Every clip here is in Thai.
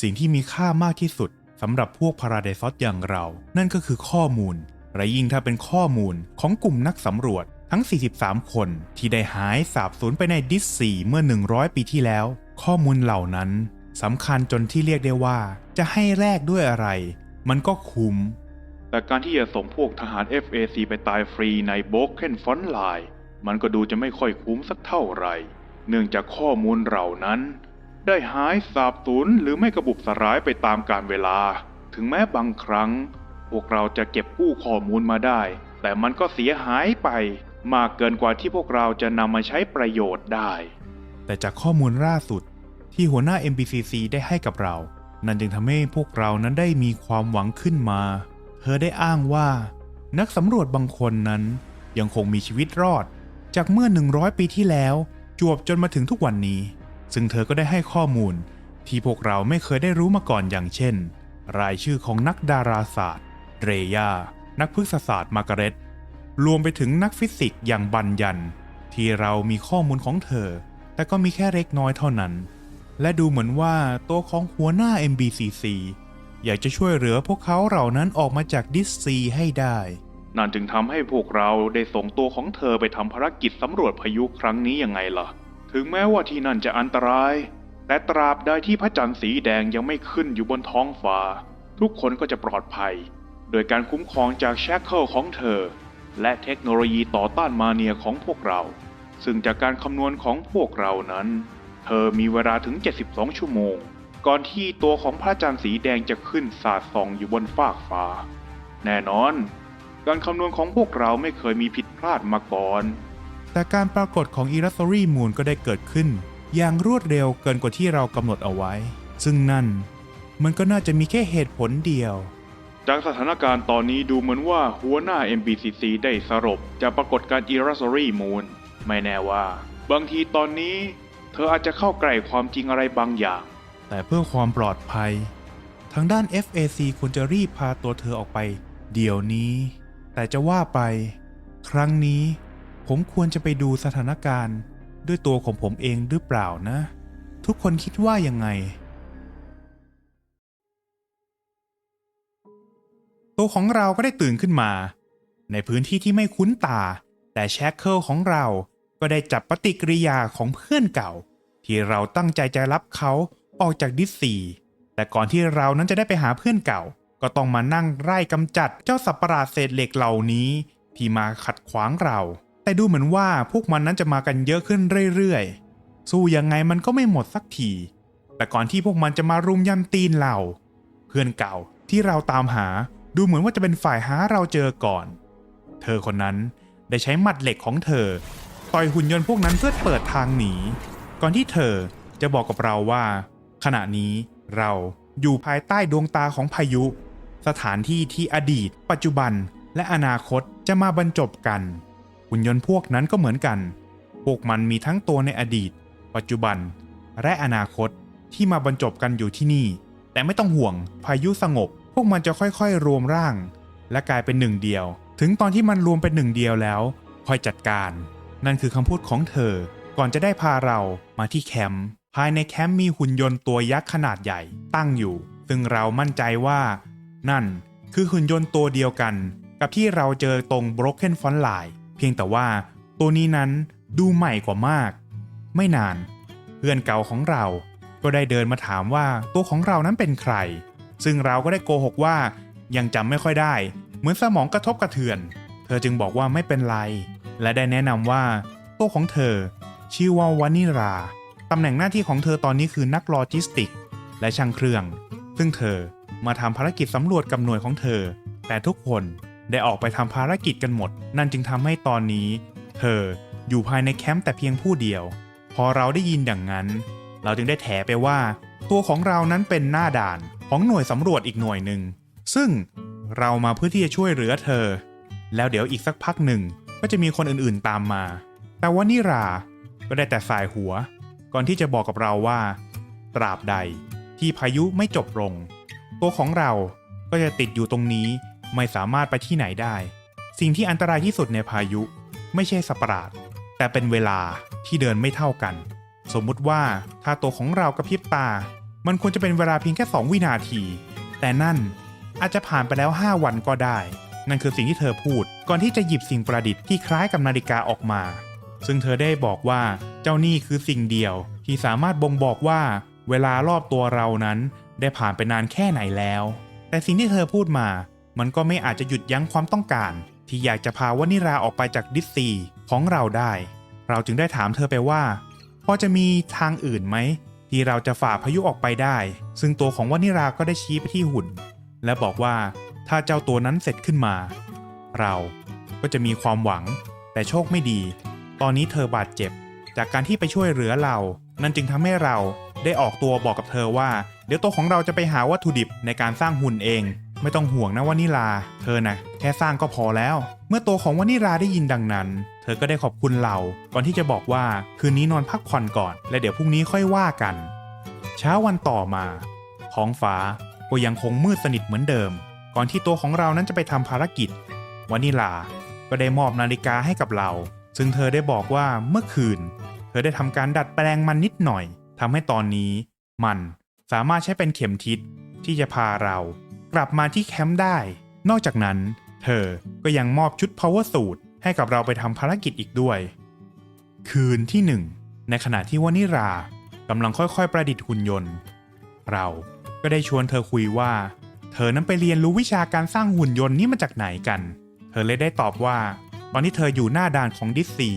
สิ่งที่มีค่ามากที่สุดสำหรับพวกพาราไดซอสอย่างเรา นั่นก็คือข้อมูล และยิ่งถ้าเป็นข้อมูลของกลุ่มนักสำรวจทั้ง 43 คนที่ได้หายสาบสูญไปในดิสซีเมื่อ 100 ปีที่แล้ว ข้อมูลเหล่านั้นสำคัญจนที่เรียกได้ว่า จะให้แลกด้วยอะไร มันก็คุ้ม แต่การที่จะส่งพวกทหาร FAC ไปตายฟรีในโบกเคนฟอนไลน์มันก็ดูจะไม่ค่อยคุ้มสักเท่าไหร่ เนื่องจากข้อมูลเหล่านั้น ได้หายสาบสูญหรือไม่กระบุบสลายไปตามกาลเวลา ถึงแม้บางครั้ง พวกเราจะเก็บกู้ข้อมูลมาได้ แต่มันก็เสียหายไป มากเกินกว่าที่พวกเราจะนำมาใช้ประโยชน์ได้ แต่จากข้อมูลล่าสุดที่หัวหน้า MBCC ได้ให้กับเรา นั่นจึงทำให้พวกเรานั้นได้มีความหวังขึ้นมา เธอได้อ้างว่า นักสำรวจบางคนนั้น ยังคงมีชีวิตรอด จากเมื่อ 100 ปีที่แล้ว จวบจนมาถึงทุกวันนี้ ซึ่งเธอก็ได้ให้ข้อมูล ที่พวกเราไม่เคยได้รู้มาก่อนอย่างเช่น รายชื่อของนักดาราศาสตร์ เรยา นักพฤกษศาสตร์มาร์กาเร็ตรวมไปถึงนักฟิสิกส์อย่างบันยันที่เรามีข้อมูลของเธอ แต่ก็มีแค่เล็กน้อยเท่านั้น และดูเหมือนว่าตัวของหัวหน้า MBCC อยากจะช่วยเหลือพวกเขาเหล่านั้นออกมาจากดิสซีให้ได้ นั่นจึงทำให้พวกเราได้ส่งตัวของเธอไปทำภารกิจสำรวจพายุครั้งนี้ยังไงล่ะ ถึงแม้ว่าที่นั่นจะอันตราย แต่ตราบใดที่พระจันทร์สีแดงยังไม่ขึ้นอยู่บนท้องฟ้า ทุกคนก็จะปลอดภัย โดยการคุ้มครองจากแชคเคิลของเธอ และเทคโนโลยีต่อต้านมาเนียของพวกเรา ซึ่งจากการคำนวณของพวกเรานั้น เธอมีเวลาถึง 72 ชั่วโมง ก่อนที่ตัวของพระจันทร์สีแดงจะขึ้นสาดส่องอยู่บนฟากฟ้า แน่นอน การคำนวณของพวกเราไม่เคยมีผิดพลาดมาก่อน แต่การปรากฏของอิรัสซอรี่มูนก็ได้เกิดขึ้น อย่างรวดเร็วเกินกว่าที่เรากำหนดเอาไว้ ซึ่งนั่นมันก็น่าจะมีแค่เหตุผลเดียว จากสถานการณ์ตอนนี้ดูเหมือนว่าหัวหน้า MBCC ได้สรุปจากปรากฏการณ์ Irrasory Moon ไม่แน่ว่า บางทีตอนนี้ เธออาจจะเข้าใกล้ความจริงอะไรบางอย่าง แต่เพื่อความปลอดภัย ทางด้าน FAC ควรจะรีบพาตัวเธอออกไป เดี๋ยวนี้ แต่จะว่าไป ครั้งนี้ ผมควรจะไปดูสถานการณ์ ด้วยตัวของผมเองหรือเปล่านะ ทุกคนคิดว่ายังไง ตัวของเราก็ได้ตื่นขึ้นมา ในพื้นที่ที่ไม่คุ้นตา แต่แชคเคิลของเราก็ได้จับปฏิกิริยาของเพื่อนเก่า ที่เราตั้งใจจะรับเขาออกจากดิสซีแต่ก่อนที่เรานั้นจะได้ไปหาเพื่อนเก่า ก็ต้องมานั่งไล่กำจัดเจ้าสัตว์ประหลาดเศษเหล็กเหล่านี้ ที่มาขัดขวางเรา แต่ดูเหมือนว่าพวกมันนั้นจะมากันเยอะขึ้นเรื่อยๆ สู้ยังไงมันก็ไม่หมดสักที แต่ก่อนที่พวกมันจะมารุมยำตีนเรา เพื่อนเก่าที่เราตามหาดูเหมือนว่าจะเป็นฝ่ายหาเราเจอก่อน เธอคนนั้นได้ใช้หมัดเหล็กของเธอ ต่อยหุ่นยนต์พวกนั้นเพื่อเปิดทางหนี ก่อนที่เธอจะบอกกับเราว่า ขณะนี้เราอยู่ภายใต้ดวงตาของพายุ สถานที่ที่อดีต ปัจจุบันและอนาคตจะมาบรรจบกัน หุ่นยนต์พวกนั้นก็เหมือนกัน พวกมันมีทั้งตัวในอดีต ปัจจุบัน และอนาคตที่มาบรรจบกันอยู่ที่นี่ แต่ไม่ต้องห่วง พายุสงบ พวกมันจะค่อยๆ รวมร่าง และกลายเป็นหนึ่งเดียว ถึงตอนที่มันรวมเป็นหนึ่งเดียวแล้ว ค่อยจัดการ นั่นคือคำพูดของเธอ ก่อนจะได้พาเรามาที่แคมป์ ภายในแคมป์มีหุ่นยนต์ตัวยักษ์ขนาดใหญ่ ตั้งอยู่ ซึ่งเรามั่นใจว่า นั่นคือหุ่นยนต์ตัวเดียวกัน กับที่เราเจอตรง Broken Front Line พียงแต่ว่าตัวนี้นั้นดูใหม่กว่ามาก ไม่นาน เพื่อนเก่าของเราก็ได้เดินมาถามว่าตัวของเรานั้นเป็นใคร ซึ่งเราก็ได้โกหกว่ายังจำไม่ค่อยได้ เหมือนสมองกระทบกระเทือน เธอจึงบอกว่าไม่เป็นไร และได้แนะนำว่าตัวของเธอ ชื่อว่าวานิราตำแหน่งหน้าที่ของเธอตอนนี้คือนักโลจิสติก และช่างเครื่อง ซึ่งเธอมาทำภารกิจสำรวจกับหน่วยของเธอ แต่ทุกคน ได้ออกไปทำภารกิจกันหมด นั่นจึงทำให้ตอนนี้ เธออยู่ภายในแคมป์แต่เพียงผู้เดียว พอเราได้ยินอย่างนั้น เราจึงได้แถไปว่า ตัวของเรานั้นเป็นหน้าด่านของหน่วยสำรวจอีกหน่วยหนึ่ง ซึ่งเรามาเพื่อที่จะช่วยเหลือเธอ แล้วเดี๋ยวอีกสักพักหนึ่งก็จะมีคนอื่นๆตามมา แต่ว่านิรา ก็ได้แต่สายหัว ก่อนที่จะบอกกับเราว่า ตราบใดที่พายุไม่จบลง ตัวของเราก็จะติดอยู่ตรงนี้ ไม่สามารถไปที่ไหนได้ สิ่งที่อันตรายที่สุดในพายุ ไม่ใช่สัประหลาดแต่เป็นเวลาที่เดินไม่เท่ากัน สมมุติว่าถ้าตัวของเรากระพริบตา มันควรจะเป็นเวลาเพียงแค่ 2 วินาที แต่นั่นอาจจะผ่านไปแล้ว 5 วันก็ได้ นั่นคือสิ่งที่เธอพูด ก่อนที่จะหยิบสิ่งประดิษฐ์ที่คล้ายกับนาฬิกาออกมา ซึ่งเธอได้บอกว่าเจ้านี่คือสิ่งเดียว ที่สามารถบ่งบอกว่าเวลารอบตัวเรานั้นได้ผ่านไปนานแค่ไหนแล้ว แต่สิ่งที่เธอพูดมา มันก็ไม่อาจจะหยุดยั้งความต้องการ ที่อยากจะพาวานิราออกไปจากดิสซีของเราได้ เราจึงได้ถามเธอไปว่าพอจะมีทางอื่นไหมที่เราจะฝ่าพายุออกไปได้ ซึ่งตัวของวานิราก็ได้ชี้ไปที่หุ่น และบอกว่าถ้าเจ้าตัวนั้นเสร็จขึ้นมา เราก็จะมีความหวัง แต่โชคไม่ดี ตอนนี้เธอบาดเจ็บ จากการที่ไปช่วยเหลือเรา นั่นจึงทำให้เราได้ออกตัวบอกกับเธอว่า เดี๋ยวตัวของเราจะไปหาวัตถุดิบในการสร้างหุ่นเอง ไม่ต้องห่วงนะวานิลา เธอนะแค่สร้างก็พอแล้ว เมื่อตัวของวานิลาได้ยินดังนั้น เธอก็ได้ขอบคุณเราก่อนที่จะบอกว่าคืนนี้นอนพักผ่อนก่อน และเดี๋ยวพรุ่งนี้ค่อยว่ากัน เช้าวันต่อมา ท้องฟ้าก็ยังคงมืดสนิทเหมือนเดิม ก่อนที่ตัวของเรานั้นจะไปทำภารกิจวานิลาก็ได้มอบนาฬิกาให้กับเรา ซึ่งเธอได้บอกว่าเมื่อคืน เธอได้ทำการดัดแปลงมันนิดหน่อยทำให้ตอนนี้ มันสามารถใช้เป็นเข็มทิศที่จะพาเรา กลับมาที่แคมป์ได้ นอกจากนั้น เธอก็ยังมอบชุด power suit ให้กับเราไปทำภารกิจอีกด้วย คืนที่หนึ่งในขณะที่วานิรากำลังค่อยๆ ประดิษฐ์หุ่นยนต์ เราก็ได้ชวนเธอคุยว่า เธอนั้นไปเรียนรู้วิชาการสร้างหุ่นยนต์นี้มาจากไหนกัน เธอเลยได้ตอบว่า ตอนที่เธออยู่หน้าด่านของดิสซี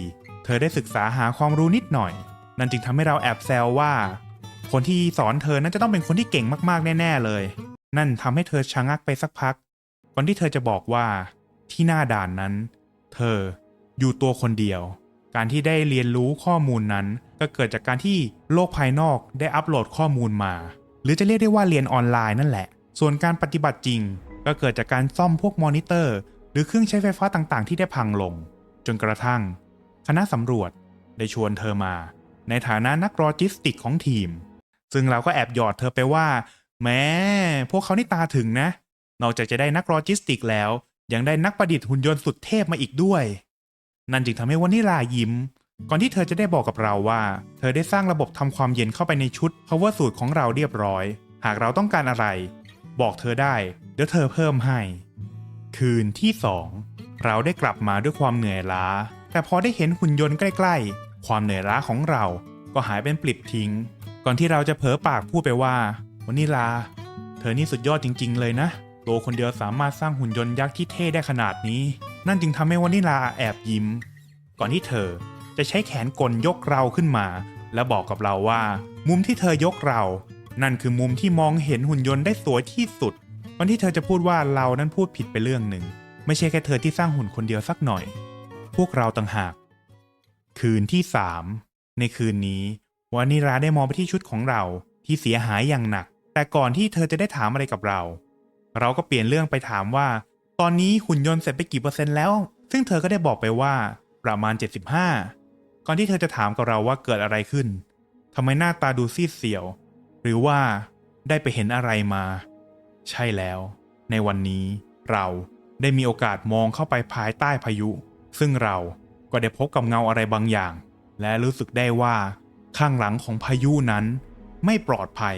เธอได้ศึกษาหาความรู้นิดหน่อย นั่นจึงทำให้เราแอบแซวว่า คนที่สอนเธอนั้นจะต้องเป็นคนที่เก่งมากๆแน่ ๆเลย นั่นทำให้เธอชะงักไปสักพักก่อนที่เธอจะบอกว่าที่หน้าด่านนั้น เธออยู่ตัวคนเดียว การที่ได้เรียนรู้ข้อมูลนั้น ก็เกิดจากการที่โลกภายนอกได้อัปโหลดข้อมูลมา หรือจะเรียกได้ว่าเรียนออนไลน์นั่นแหละ ส่วนการปฏิบัติจริง ก็เกิดจากการซ่อมพวกมอนิเตอร์ หรือเครื่องใช้ไฟฟ้าต่างๆ ที่ได้พังลง จนกระทั่ง คณะสำรวจได้ชวนเธอมา ในฐานะนักโลจิสติกของทีม ซึ่งเราก็แอบหยอดเธอไปว่า แม้พวกเขานี่ตาถึงนะ นอกจากจะได้นักโลจิสติกแล้ว ยังได้นักประดิษฐ์หุ่นยนต์สุดเทพมาอีกด้วย นั่นจึงทำให้วานิลายิ้ม ก่อนที่เธอจะได้บอกกับเราว่า เธอได้สร้างระบบทำความเย็นเข้าไปในชุด power suit ของเราเรียบร้อย หากเราต้องการอะไร บอกเธอได้ เดี๋ยวเธอเพิ่มให้ คืนที่สองเราได้กลับมาด้วยความเหนื่อยล้า แต่พอได้เห็นหุ่นยนต์ใกล้ๆ ความเหนื่อยล้าของเราก็หายเป็นปลิบทิ้ง ก่อนที่เราจะเผลอปากพูดไปว่า วานิลา เธอนี่สุดยอดจริง ๆ เลยนะตัวคนเดียวสามารถสร้างหุ่นยนต์ยักษ์ที่เท่ได้ขนาดนี้ นั่นจึงทำให้วานิลาแอบยิ้ม ก่อนที่เธอจะใช้แขนกลยกเราขึ้นมา และบอกกับเราว่า มุมที่เธอยกเรา นั่นคือมุมที่มองเห็นหุ่นยนต์ได้สวยที่สุดก่อนที่เธอจะพูดว่าเรานั้นพูดผิดไปเรื่องหนึ่ง ไม่ใช่แค่เธอที่สร้างหุ่นคนเดียวสักหน่อย พวกเราต่างหาก คืนที่สามในคืนนี้วานิราได้มองไปที่ชุดของเราที่เสียหายอย่างหนัก แต่ก่อนที่เธอจะได้ถามอะไรกับเรา เราก็เปลี่ยนเรื่องไปถามว่า ตอนนี้หุ่นยนต์เสร็จไปกี่เปอร์เซ็นต์แล้ว ซึ่งเธอก็ได้บอกไปว่าประมาณ 75 ก่อนที่เธอจะถามกับเราว่าเกิดอะไรขึ้นทำไมหน้าตาดูซีดเสียว หรือว่าได้ไปเห็นอะไรมา ใช่แล้ว ในวันนี้เราได้มีโอกาสมองเข้าไปภายใต้พายุ ซึ่งเราก็ได้พบกับเงาอะไรบางอย่าง และรู้สึกได้ว่าข้างหลังของพายุนั้น ไม่ปลอดภัย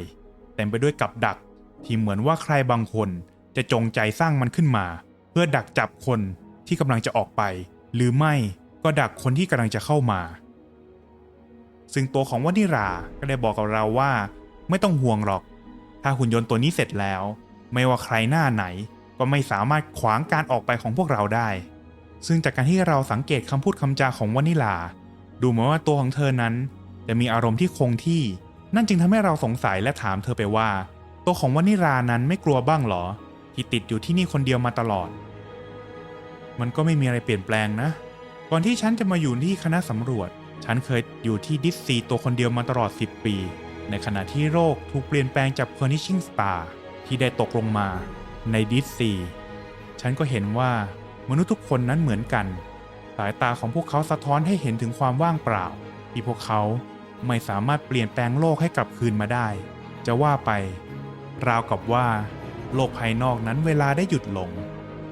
เต็มไปด้วยกับดัก ที่เหมือนว่าใครบางคนจะจงใจสร้างมันขึ้นมา เพื่อดักจับคนที่กำลังจะออกไป หรือไม่ก็ดักคนที่กำลังจะเข้ามา ซึ่งตัวของวานิรา ก็ได้บอกกับเราว่า ไม่ต้องห่วงหรอก ถ้าหุ่นยนต์ตัวนี้เสร็จแล้ว ไม่ว่าใครหน้าไหน ก็ไม่สามารถขวางการออกไปของพวกเราได้ ซึ่งจากการที่เราสังเกตคำพูดคำจาของวานิลา ดูเหมือนว่าตัวของเธอนั้น จะมีอารมณ์ที่คงที่ นั่นจึงทำให้เราสงสัยและถามเธอไปว่า ตัวของวานิรานั้นไม่กลัวบ้างหรอ ที่ติดอยู่ที่นี่คนเดียวมาตลอด มันก็ไม่มีอะไรเปลี่ยนแปลงนะ ก่อนที่ฉันจะมาอยู่ที่คณะสำรวจ ฉันเคยอยู่ที่ดิสซีตัวคนเดียวมาตลอด 10 ปี ในขณะที่โลกถูกเปลี่ยนแปลงจาก Pernishing Star ที่ได้ตกลงมาในดิสซีฉันก็เห็นว่ามนุษย์ทุกคนนั้นเหมือนกัน สายตาของพวกเขาสะท้อนให้เห็นถึงความว่างเปล่า ที่พวกเขา ไม่สามารถเปลี่ยนแปลงโลกให้กลับคืนมาได้ จะว่าไป ราวกับว่า โลกภายนอกนั้นเวลาได้หยุดลง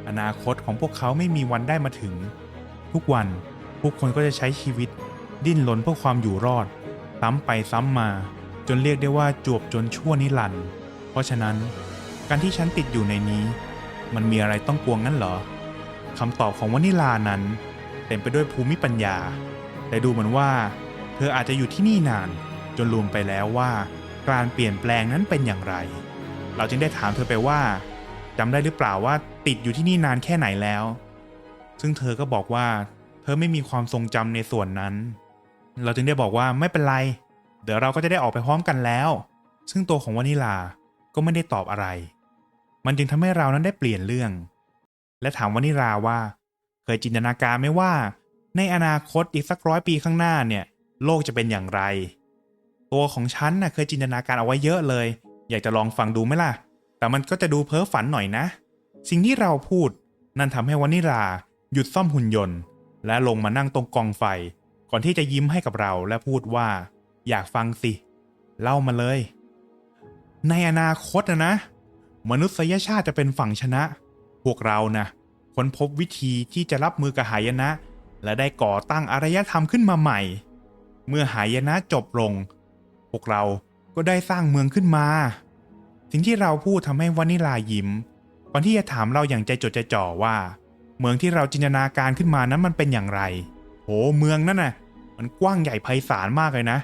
อนาคตของพวกเขาไม่มีวันได้มาถึง ทุกวันผู้คนก็จะใช้ชีวิต ดิ้นรนเพื่อความอยู่รอด ซ้ำไปซ้ำมา จนเรียกได้ว่าจวบจนชั่วนิรันดร์เพราะฉะนั้น การที่ฉันติดอยู่ในนี้ มันมีอะไรต้องกลัวงั้นเหรอคำตอบของวานิลานั้น เต็มไปด้วยภูมิปัญญา แต่ดูเหมือนว่า เธออาจจะอยู่ที่นี่นาน จนลืมไปแล้วว่า การเปลี่ยนแปลงนั้นเป็นอย่างไร เราจึงได้ถามเธอไปว่าจำได้หรือเปล่าว่าติดอยู่ที่นี่นานแค่ไหนแล้ว ซึ่งเธอก็บอกว่า เธอไม่มีความทรงจำในส่วนนั้น เราจึงได้บอกว่าไม่เป็นไร เดี๋ยวเราก็จะได้ออกไปพร้อมกันแล้ว ซึ่งตัวของวานิลาก็ไม่ได้ตอบอะไร มันจึงทำให้เรานั้นได้เปลี่ยนเรื่อง และถามวานิลาว่า เคยจินตนาการไหมว่า ในอนาคตอีกสักร้อยปีข้างหน้าเนี่ย โลกจะเป็นอย่างไร ตัวของฉันน่ะเคยจินตนาการเอาไว้เยอะเลย อยากจะลองฟังดูไหมล่ะ แต่มันก็จะดูเพ้อฝันหน่อยนะ สิ่งที่เราพูด นั่นทำให้วานิลาหยุดซ่อมหุ่นยนต์ และลงมานั่งตรงกองไฟ ก่อนที่จะยิ้มให้กับเราและพูดว่า อยากฟังสิ เล่ามาเลย ในอนาคตนะนะ มนุษยชาติจะเป็นฝั่งชนะ พวกเรานะค้นพบวิธีที่จะรับมือกับหายนะ และได้ก่อตั้งอารยธรรมขึ้นมาใหม่ เมื่อหายนะจบลง พวกเราก็ได้สร้างเมืองขึ้นมา สิ่งที่เราพูดทำให้วานิลายิ้มก่อนที่จะถามเราอย่างใจจดใจจ่อว่า เมืองที่เราจินตนาการขึ้นมานั้นมันเป็นอย่างไร โหเมืองนั่นน่ะ มันกว้างใหญ่ไพศาลมากเลยนะ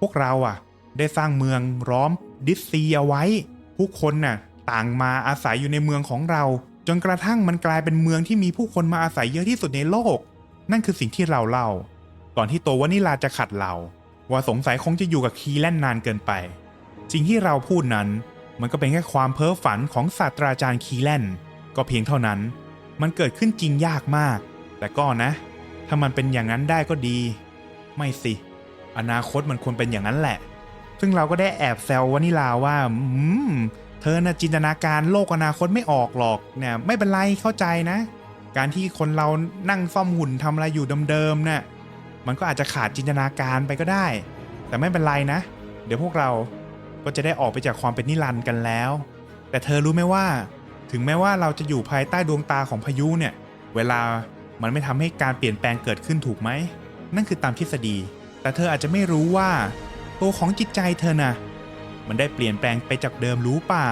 พวกเราอะ ได้สร้างเมืองร้อมดิสซีเอาไว้ ผู้คนน่ะ ต่างมาอาศัยอยู่ในเมืองของเรา จนกระทั่งมันกลายเป็นเมืองที่มีผู้คนมาอาศัยเยอะที่สุดในโลก นั่นคือสิ่งที่เราเล่า ก่อนที่ตัววานิลาจะขัดเรา ว่าสงสัยคงจะอยู่กับคีแลนนานเกินไป สิ่งที่เราพูดนั้นมันก็เป็นแค่ความเพ้อฝันของศาสตราจารย์คีแลนก็เพียงเท่านั้น มันเกิดขึ้นจริงยากมาก แต่ก็นะ ถ้ามันเป็นอย่างนั้นได้ก็ดี ไม่สิ อนาคตมันควรเป็นอย่างนั้นแหละ ซึ่งเราก็ได้แอบแซววานิลาว่า อืม เธอน่ะจินตนาการโลกอนาคตไม่ออกหรอก เนี่ย ไม่เป็นไรเข้าใจนะ การที่คนเรานั่งซ่อมหุ่นทำอะไรอยู่เดิมๆน่ะ มันก็อาจจะขาดจินตนาการไปก็ได้ แต่ไม่เป็นไรนะ เดี๋ยวพวกเราก็จะได้ออกไปจากความเป็นนิรันดร์กันแล้ว แต่เธอรู้ไหมว่า ถึงแม้ว่าเราจะอยู่ภายใต้ดวงตาของพายุเนี่ย เวลามันไม่ทำให้การเปลี่ยนแปลงเกิดขึ้นถูกไหม นั่นคือตามทฤษฎี แต่เธออาจจะไม่รู้ว่า ตัวของจิตใจเธอน่ะ มันได้เปลี่ยนแปลงไปจากเดิมรู้เปล่า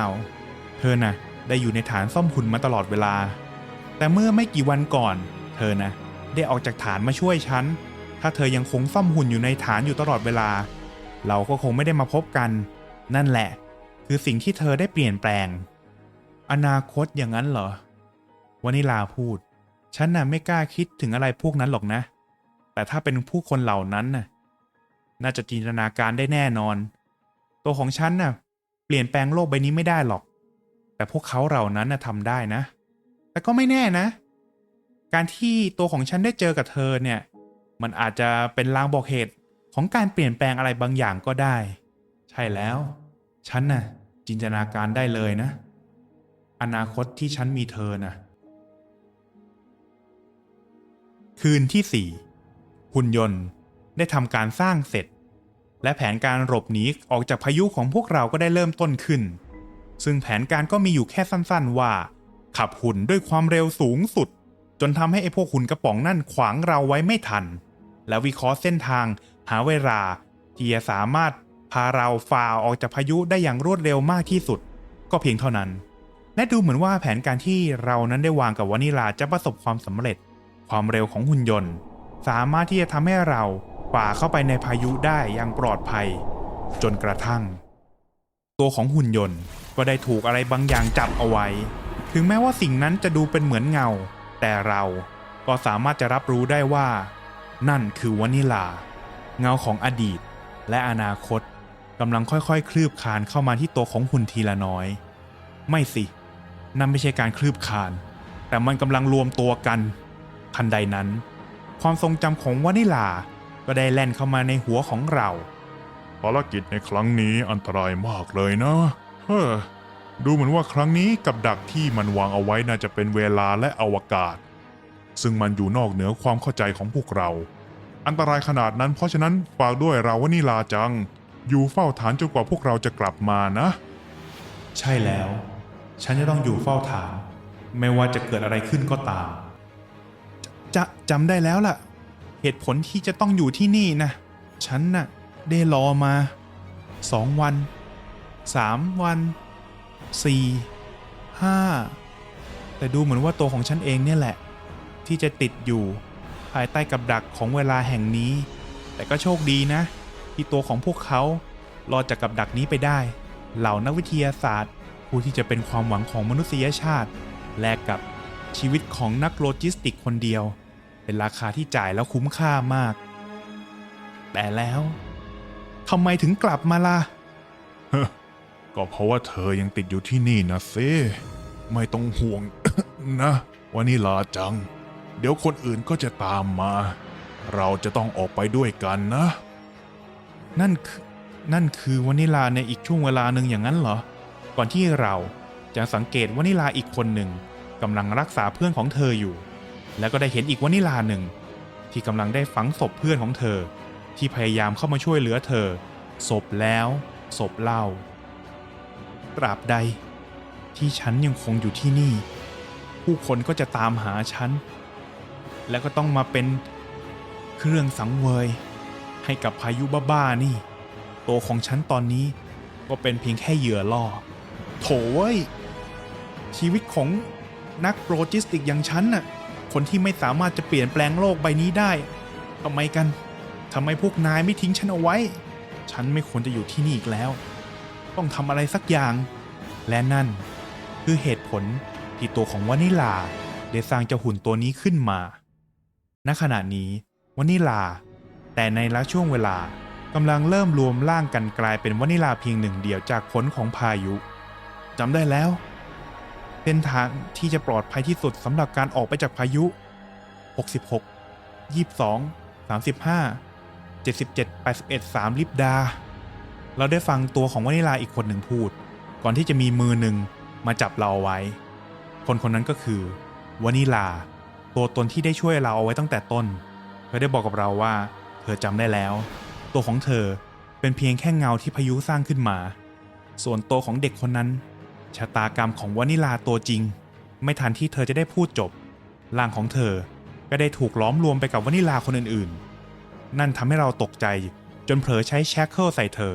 เธอน่ะ ได้อยู่ในฐานซ่อมหุ่นมาตลอดเวลา แต่เมื่อไม่กี่วันก่อน เธอนะได้ออกจากฐานมาช่วยฉัน ถ้าเธอยังคงซ่อมหุ่นอยู่ในฐานอยู่ตลอดเวลา เราก็คงไม่ได้มาพบกัน นั่นแหละ คือสิ่งที่เธอได้เปลี่ยนแปลง อนาคตอย่างนั้นเหรอวานิลาพูด ฉันน่ะไม่กล้าคิดถึงอะไรพวกนั้นหรอกนะ แต่ถ้าเป็นผู้คนเหล่านั้นน่ะ น่าจะจินตนาการได้แน่นอน ตัวของฉันน่ะ เปลี่ยนแปลงโลกใบนี้ไม่ได้หรอก แต่พวกเขาเหล่านั้นน่ะทำได้นะ แต่ก็ไม่แน่นะ การที่ตัวของฉันได้เจอกับเธอเนี่ย มันอาจจะเป็นลางบอกเหตุของการเปลี่ยนแปลงอะไรบางอย่างก็ได้ ใช่แล้ว ฉันน่ะ จินตนาการได้เลยนะ อนาคตที่ฉันมีเธอน่ะ คืนที่สี่หุ่นยนต์ได้ทำการสร้างเสร็จ และแผนการหลบหนีออกจากพายุของพวกเราก็ได้เริ่มต้นขึ้น ซึ่งแผนการก็มีอยู่แค่สั้นๆว่า ขับหุ่นด้วยความเร็วสูงสุด จนทำให้ไอ้พวกหุ่นกระป๋องนั่นขวางเราไว้ไม่ทัน แล้ววิเคราะห์เส้นทาง หาเวลา ที่จะสามารถพาเราฝ่าออกจากพายุได้อย่างรวดเร็วมากที่สุด ก็เพียงเท่านั้น และดูเหมือนว่าแผนการที่เรานั้นได้วางกับวานิลาจะประสบความสำเร็จ ความเร็วของหุ่นยนต์ สามารถที่จะทำให้เราฝ่าเข้าไปในพายุได้อย่างปลอดภัย จนกระทั่ง ตัวของหุ่นยนต์ก็ได้ถูกอะไรบางอย่างจับเอาไว้ ถึงแม้ว่าสิ่งนั้นจะดูเป็นเหมือนเงา แต่เราก็สามารถจะรับรู้ได้ว่า นั่นคือวานิลา เงาของอดีต และอนาคตกำลังค่อยๆ คลืบคานเข้ามาที่ตัวของหุ่นทีละน้อย ไม่สิ นั่นไม่ใช่การคลืบคาน แต่มันกำลังรวมตัวกัน ทันใดนั้น ความทรงจำของวานิลาก็ได้แล่นเข้ามาในหัวของเรา ภารกิจในครั้งนี้อันตรายมากเลยนะ เฮ้อ ดูเหมือนว่าครั้งนี้กับดักที่มันวางเอาไว้น่าจะเป็นเวลาและอวกาศ ซึ่งมันอยู่นอกเหนือความเข้าใจของพวกเรา อันตรายขนาดนั้นเพราะฉะนั้นฝากด้วยเราวานิลาจัง อยู่เฝ้าฐานจนกว่าพวกเราจะกลับมานะ ใช่แล้ว ฉันจะต้องอยู่เฝ้าฐาน ไม่ว่าจะเกิดอะไรขึ้นก็ตาม จะจำได้แล้วล่ะ เหตุผลที่จะต้องอยู่ที่นี่นะฉันน่ะได้รอมาสองวันสามวันสี่ห้าแต่ดูเหมือนว่าตัวของฉันเองเนี่ยแหละ ที่จะติดอยู่ ภายใต้กับดักของเวลาแห่งนี้ แต่ก็โชคดีนะ ที่ตัวของพวกเขารอดจากกับดักนี้ไปได้ เหล่านักวิทยาศาสตร์ ผู้ที่จะเป็นความหวังของมนุษยชาติ แลกกับชีวิตของนักโลจิสติกคนเดียว เป็นราคาที่จ่ายแล้วคุ้มค่ามาก แต่แล้วทำไมถึงกลับมาล่ะก็เพราะว่าเธอยังติดอยู่ที่นี่นะเซไม่ต้องห่วงนะวานิลาจัง เดี๋ยวคนอื่นก็จะตามมา เราจะต้องออกไปด้วยกันนะ นั่นคือนั่นคือวานิลาในอีกช่วงเวลาหนึ่งอย่างนั้นเหรอ ก่อนที่เราจะสังเกตวานิลาอีกคนหนึ่งกำลังรักษาเพื่อนของเธออยู่ แล้วก็ได้เห็นอีกวานิลาหนึ่งที่กำลังได้ฝังศพเพื่อนของเธอ ที่พยายามเข้ามาช่วยเหลือเธอ ศพแล้วศพเล่า ตราบใด ที่ฉันยังคงอยู่ที่นี่ ผู้คนก็จะตามหาฉัน แล้วก็ต้องมาเป็นเครื่องสังเวย ให้กับพายุบ้าๆนี่ ตัวของฉันตอนนี้ก็เป็นเพียงแค่เหยื่อล่อ โถเว้ย ชีวิตของนักโลจิสติกอย่างฉันน่ะ คนที่ไม่สามารถจะเปลี่ยนแปลงโลกใบนี้ได้ทำไมกันทำไมพวกนายไม่ทิ้งฉันเอาไว้ ฉันไม่ควรจะอยู่ที่นี่อีกแล้ว ต้องทำอะไรสักอย่าง และนั่นคือเหตุผลที่ตัวของวานิลาได้สร้างเจ้าหุ่นตัวนี้ขึ้นมา ณขณะนี้วานิลา แต่ในละช่วงเวลากำลังเริ่มรวมร่างกันกลายเป็นวานิลาเพียงหนึ่งเดียวจากผลของพายุจำได้แล้ว เส้นทางที่จะปลอดภัยที่สุดสำหรับการออกไปจากพายุ 66 22 35 77 81 3ลิบดา เราได้ฟังตัวของวานิลาอีกคนหนึ่งพูด ก่อนที่จะมีมือหนึ่งมาจับเราเอาไว้ คนคนนั้นก็คือวานิลา ตัวตนที่ได้ช่วยเราเอาไว้ตั้งแต่ต้นเธอได้บอกกับเราว่า เธอจำได้แล้ว ตัวของเธอเป็นเพียงแค่เงาที่พายุสร้างขึ้นมา ส่วนตัวของเด็กคนนั้น ชะตากรรมของวานิลาตัวจริง ไม่ทันที่เธอจะได้พูดจบร่างของเธอก็ได้ถูกล้อมรวมไปกับวานิลาคนอื่นๆ นั่นทำให้เราตกใจจนเผลอใช้แชคเกิลใส่เธอ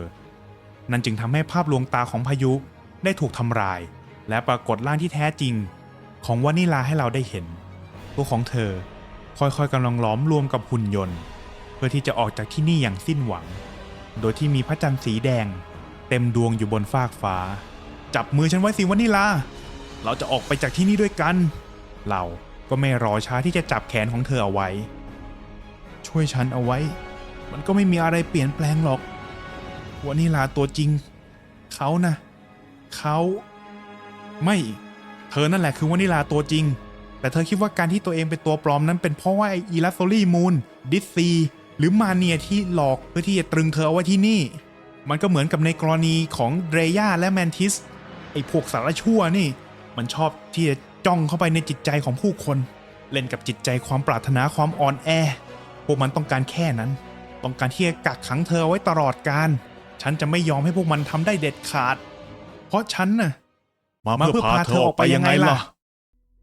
นั่นจึงทำให้ภาพลวงตาของพายุได้ถูกทำลาย และปรากฏร่างที่แท้จริง ของวานิลาให้เราได้เห็น วของเธอ ค่อยๆกำลังล้อมรวมกับหุ่นยนต์ เพื่อที่จะออกจากที่นี่อย่างสิ้นหวัง โดยที่มีพระจันทร์สีแดง เต็มดวงอยู่บนฟากฟ้า จับมือฉันไว้สิวานิลา เราจะออกไปจากที่นี่ด้วยกัน เราก็ไม่รอช้าที่จะจับแขนของเธอเอาไว้ ช่วยฉันเอาไว้ มันก็ไม่มีอะไรเปลี่ยนแปลงหรอกวานิลาตัวจริง เขานะเขาไม่ เธอนั่นแหละคือวานิลาตัวจริง แต่เธอคิดว่าการที่ตัวเองเป็นตัวปลอมนั้นเป็นเพราะว่าไออีลัสโซลี่มูนดิสซีหรือมาเนียที่หลอกเพื่อที่จะตรึงเธอเอาไว้ที่นี่ มันก็เหมือนกับในกรณีของเดรย่าและแมนทิสไอพวกสารชั่วนี่ มันชอบที่จะจ้องเข้าไปในจิตใจของผู้คน เล่นกับจิตใจความปรารถนาความอ่อนแอ พวกมันต้องการแค่นั้น ต้องการที่จะกักขังเธอเอาไว้ตลอดการ ฉันจะไม่ยอมให้พวกมันทำได้เด็ดขาด เพราะฉันน่ะมาเพื่อพาเธอออกไปยังไงล่ะ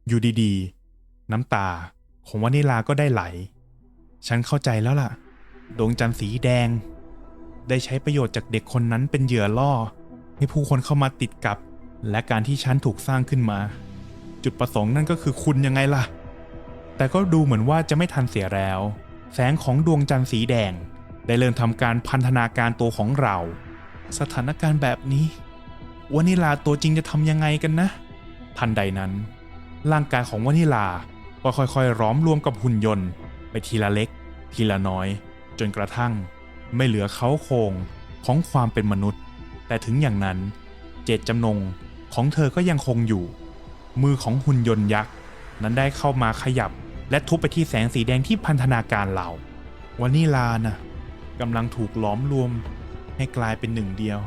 อยู่ดีๆ น้ำตาของวานิลาก็ได้ไหล ฉันเข้าใจแล้วล่ะ ดวงจันทร์สีแดง ได้ใช้ประโยชน์จากเด็กคนนั้นเป็นเหยื่อล่อ ให้ผู้คนเข้ามาติดกับ และการที่ฉันถูกสร้างขึ้นมา จุดประสงค์นั่นก็คือคุณยังไงล่ะ แต่ก็ดูเหมือนว่าจะไม่ทันเสียแล้ว แสงของดวงจันทร์สีแดง ได้เริ่มทำการพันธนาการตัวของเรา สถานการณ์แบบนี้วานิลาตัวจริงจะทำยังไงกันนะ ทันใดนั้น ร่างกายของวานิลาก็ค่อยๆร้อมรวมกับหุ่นยนต์ ไปทีละเล็ก ทีละน้อย จนกระทั่ง ไม่เหลือเขาโครงของความเป็นมนุษย์ แต่ถึงอย่างนั้นเจตจำนงของเธอก็ยังคงอยู่ มือของหุ่นยนต์ยักษ์นั้นได้เข้ามาขยับ และทุบไปที่แสงสีแดงที่พันธนาการเราวานิลานะ่ะกำลังถูกล้อมรวม ให้กลายเป็นหนึ่งเดียว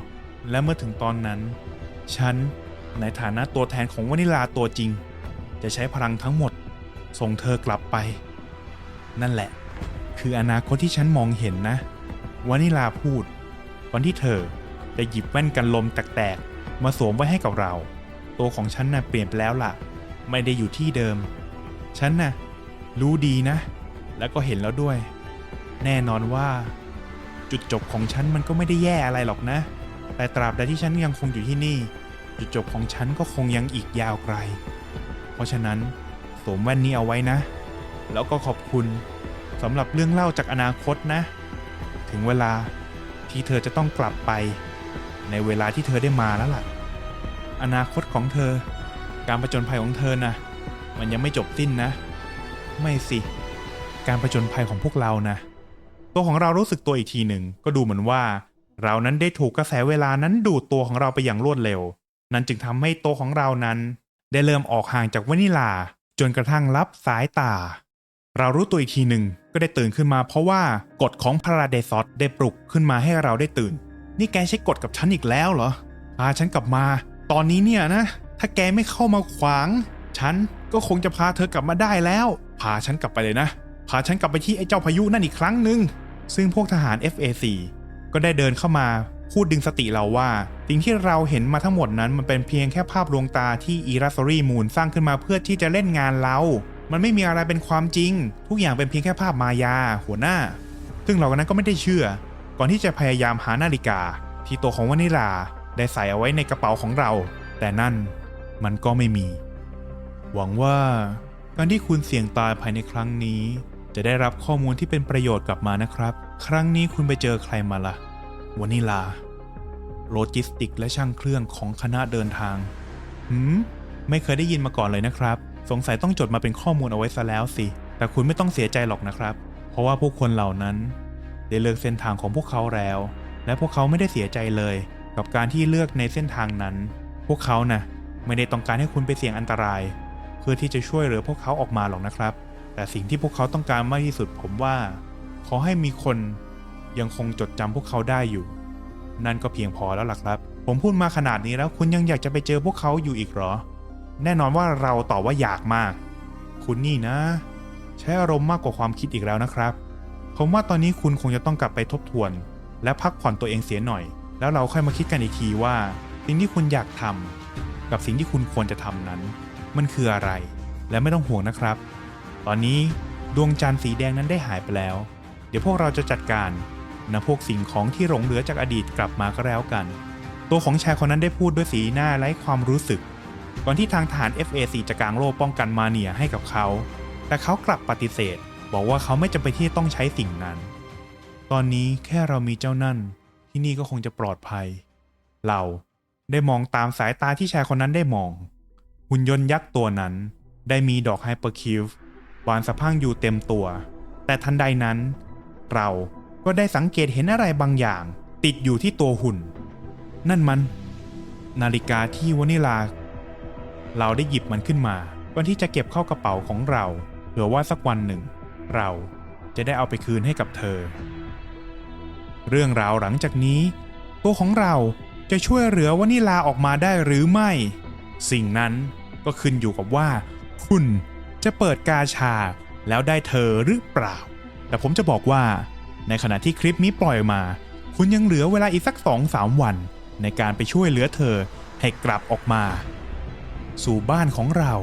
และเมื่อถึงตอนนั้น ฉันในฐานะตัวแทนของวานิลาตัวจริง จะใช้พลังทั้งหมด ส่งเธอกลับไป นั่นแหละ คืออนาคตที่ฉันมองเห็นนะวานิลาพูด วันที่เธอจะหยิบแว่นกันลมแตกๆมาสวมไว้ให้กับเรา ตัวของฉันน่ะเปลี่ยนไปแล้วล่ะ ไม่ได้อยู่ที่เดิม ฉันน่ะรู้ดีนะ แล้วก็เห็นแล้วด้วย แน่นอนว่า จุดจบของฉันมันก็ไม่ได้แย่อะไรหรอกนะ แต่ตราบใดที่ฉันยังคงอยู่ที่นี่ จุดจบของฉันก็คงยังอีกยาวไกล ราะฉะนั้นสวมแว่นนี้เอาไว้นะ แล้วก็ขอบคุณสำหรับเรื่องเล่าจากอนาคตนะ ถึงเวลาที่เธอจะต้องกลับไปในเวลาที่เธอได้มาแล้วล่ะ อนาคตของเธอ การประจนภัยของเธอนะมันยังไม่จบสิ้นนะ ไม่สิ การประจนภัยของพวกเรานะ ตัวของเรารู้สึกตัวอีกทีหนึ่งก็ดูเหมือนว่า เรานั้นได้ถูกกระแสเวลานั้นดูดตัวของเราไปอย่างรวดเร็ว นั่นจึงทำให้ตัวของเรานั้น ได้เริ่มออกห่างจากวานิลาจนกระทั่งรับสายตา เรารู้ตัวอีกทีหนึ่งก็ได้ตื่นขึ้นมาเพราะว่ากฎของพาราเดซอสได้ปลุกขึ้นมาให้เราได้ตื่น นี่แกใช้กฎกับฉันอีกแล้วเหรอพาฉันกลับมา ตอนนี้เนี่ยนะ ถ้าแกไม่เข้ามาขวาง ฉันก็คงจะพาเธอกลับมาได้แล้วพาฉันกลับไปเลยนะพาฉันกลับไปที่ไอ้เจ้าพายุนั่นอีกครั้งหนึ่งซึ่งพวกทหาร FAC ก็ได้เดินเข้ามา พูดดึงสติเราว่า สิ่งที่เราเห็นมาทั้งหมดนั้นมันเป็นเพียงแค่ภาพลวงตาที่อีราซอรี่มูนสร้างขึ้นมาเพื่อที่จะเล่นงานเรา มันไม่มีอะไรเป็นความจริง ทุกอย่างเป็นเพียงแค่ภาพมายา หัวหน้า ซึ่งเรานั้นก็ไม่ได้เชื่อ ก่อนที่จะพยายามหานาฬิกา ที่ตัวของวานิลาได้ใส่เอาไว้ในกระเป๋าของเรา แต่นั่นมันก็ไม่มี หวังว่าการที่คุณเสี่ยงตายภายในครั้งนี้ จะได้รับข้อมูลที่เป็นประโยชน์กลับมานะครับ ครั้งนี้คุณไปเจอใครมาล่ะ วานิลา โลจิสติกและช่างเครื่องของคณะเดินทาง หืม ไม่เคยได้ยินมาก่อนเลยนะครับ สงสัยต้องจดมาเป็นข้อมูลเอาไว้ซะแล้วสิ แต่คุณไม่ต้องเสียใจหรอกนะครับ เพราะว่าพวกคนเหล่านั้น ได้เลือกเส้นทางของพวกเขาแล้ว และพวกเขาไม่ได้เสียใจเลย กับการที่เลือกในเส้นทางนั้น พวกเขานะ่ะ ไม่ได้ต้องการให้คุณไปเสี่ยงอันตราย เพื่อที่จะช่วยเหลือพวกเขาออกมาหรอกนะครับ แต่สิ่งที่พวกเขาต้องการมากที่สุดผมว่า ขอให้มีคน ยังคงจดจำพวกเขาได้อยู่ นั่นก็เพียงพอแล้วล่ะครับ ผมพูดมาขนาดนี้แล้วคุณยังอยากจะไปเจอพวกเขาอยู่อีกเหรอ แน่นอนว่าเราตอบว่าอยากมาก คุณนี่นะ ใช้อารมณ์มากกว่าความคิดอีกแล้วนะครับ ผมว่าตอนนี้คุณคงจะต้องกลับไปทบทวน และพักผ่อนตัวเองเสียหน่อย แล้วเราค่อยมาคิดกันอีกทีว่า สิ่งที่คุณอยากทำกับสิ่งที่คุณควรจะทำนั้น มันคืออะไร และไม่ต้องห่วงนะครับ ตอนนี้ดวงจันทร์สีแดงนั้นได้หายไปแล้ว เดี๋ยวพวกเราจะจัดการ นำพวกสิ่งของที่หลงเหลือจากอดีตกลับมาก็แล้วกัน ตัวของชายคนนั้นได้พูดด้วยสีหน้าไร้ความรู้สึก ก่อนที่ทางทหาร FAC จะกางโล่ป้องกันมาเนียให้กับเขา แต่เขากลับปฏิเสธ บอกว่าเขาไม่จำเป็นที่ต้องใช้สิ่งนั้น ตอนนี้แค่เรามีเจ้านั่น ที่นี่ก็คงจะปลอดภัย เราได้มองตามสายตาที่ชายคนนั้นได้มอง หุ่นยนต์ยักษ์ตัวนั้น ได้มีดอกไฮเปอร์คิวบานสะพังอยู่เต็มตัว แต่ทันใดนั้น เรา ก็ได้สังเกตเห็นอะไรบางอย่าง ติดอยู่ที่ตัวหุ่น นั่นมัน นาฬิกาที่วานิลา เราได้หยิบมันขึ้นมาก่อนที่จะเก็บเข้ากระเป๋าของเราเผื่อว่าสักวันหนึ่ง เราจะได้เอาไปคืนให้กับเธอ เรื่องราวหลังจากนี้ ตัวของเราจะช่วยเหลือวานิลาออกมาได้หรือไม่ สิ่งนั้นก็ขึ้นอยู่กับว่า คุณจะเปิดกาชาแล้วได้เธอหรือเปล่า แต่ผมจะบอกว่า ในขณะที่คลิปนี้ปล่อยออกมา คุณยังเหลือเวลาอีกสักสองสามวัน ในการไปช่วยเหลือเธอให้กลับออกมา สู่บ้านของเรา